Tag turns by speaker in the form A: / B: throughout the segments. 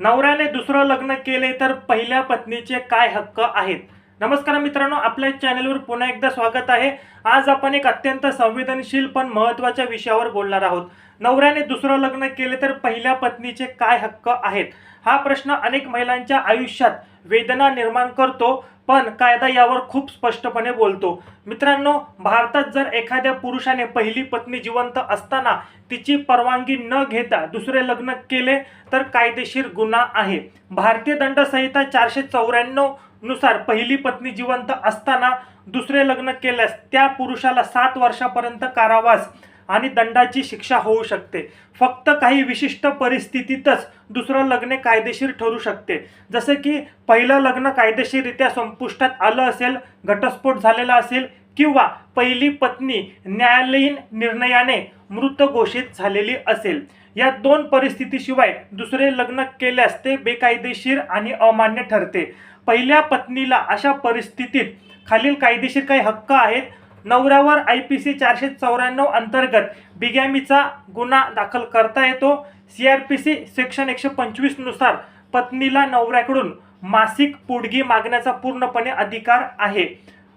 A: नवऱ्याने दुसरं लग्न केले तर पहिल्या पत्नीचे काय हक्क आहेत? नमस्कार मित्रांनो आपल्या चॅनलवर पुन्हा एकदा स्वागत आहे. आज आपण एक अत्यंत संवेदनशील पण महत्त्वाच्या विषयावर बोलणार आहोत. नवऱ्याने दुसरं लग्न केले तर पहिल्या पत्नीचे काय हक्क आहेत? हा प्रश्न अनेक महिलांच्या आयुष्यात वेदना निर्माण करतो पण कायदा यावर खूप स्पष्टपणे बोलतो. मित्रांनो भारतात जर एखाद्या पुरुषाने पहिली पत्नी जिवंत असताना तिची परवानगी न घेता दुसरे लग्न केले तर कायदेशीर गुन्हा आहे. भारतीय दंडसंहिता चारशे चौऱ्याण्णव नुसार पहिली पत्नी जिवंत असताना दुसरे लग्न केल्यास त्या पुरुषाला सात वर्षापर्यंत कारावास आणि दंडाची शिक्षा होऊ शकते. फक्त काही विशिष्ट परिस्थितीतच दुसरं लग्न कायदेशीर ठरू शकते. जसे की पहिलं लग्न कायदेशीररित्या संपुष्टात आलं असेल घटस्फोट झालेला असेल किंवा पहिली पत्नी न्यायालयीन निर्णयाने मृत घोषित झालेली असेल. या दोन परिस्थितीशिवाय दुसरे लग्न केल्यास ते बेकायदेशीर आणि अमान्य ठरते. पहिल्या पत्नीला अशा परिस्थितीत खालील कायदेशीर काही हक्क आहेत. नवऱ्यावर आय पी सी चारशे चौऱ्याण्णव अंतर्गत बिगॅमीचा गुन्हा दाखल करता येतो. C R P C section एकशे पंचवीसनुसार पत्नीला नवऱ्याकडून मासिक पुडगी मागण्याचा पूर्णपणे अधिकार आहे.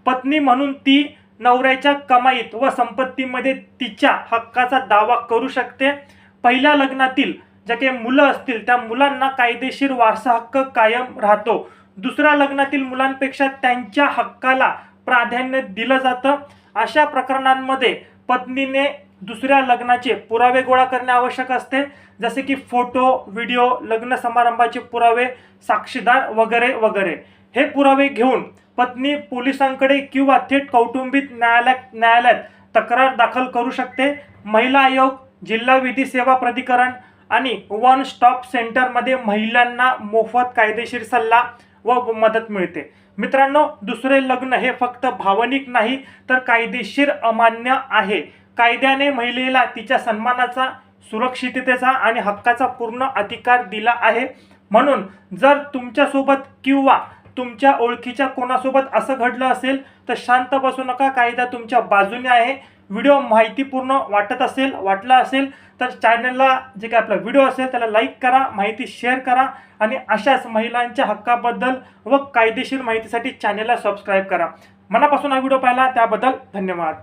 A: पत्नी म्हणून ती नवऱ्याच्या कमाईत व संपत्तीमध्ये तिच्या हक्काचा दावा करू शकते. पहिल्या लग्नातील ज्या काही मुलं असतील त्या मुलांना कायदेशीर वारसा हक्क कायम राहतो. दुसऱ्या लग्नातील मुलांपेक्षा त्यांच्या हक्काला प्राधान्य दिलं जातं. अशा प्रकरणांमध्ये पत्नीने दुसऱ्या लग्नाचे पुरावे गोळा करणे आवश्यक असते. जसे की फोटो व्हिडिओ लग्न समारंभाचे पुरावे साक्षीदार वगैरे वगैरे. हे पुरावे घेऊन पत्नी पोलिसांकडे किंवा थेट कौटुंबिक न्यायालयात न्यायालयात तक्रार दाखल करू शकते. महिला आयोग जिल्हा विधी सेवा प्राधिकरण आणि वन स्टॉप सेंटरमध्ये महिलांना मोफत कायदेशीर सल्ला व मदत मिळते. मित्रांनो दुसरे लग्न हे फक्त भावनिक नाही तर कायदेशीर अमान्य आहे. कायद्याने महिलेला तिच्या सन्मानाचा सुरक्षिततेचा आणि हक्काचा पूर्ण अधिकार दिला आहे. म्हणून जर तुमच्यासोबत किंवा तुमच्या ओळखीच्या कोणासोबत असं घडलं असेल तर शांत बसू नका. कायदा तुमच्या बाजूने आहे. व्हिडिओ माहितीपूर्ण वाटत असेल वाटला असेल तर चॅनलला जे काय आपला व्हिडिओ असेल त्याला लाईक करा माहिती शेअर करा आणि अशाच महिलांच्या हक्काबद्दल व कायदेशीर माहितीसाठी चॅनलला सबस्क्राईब करा. मनापासून हा व्हिडिओ पाहिला त्याबद्दल धन्यवाद.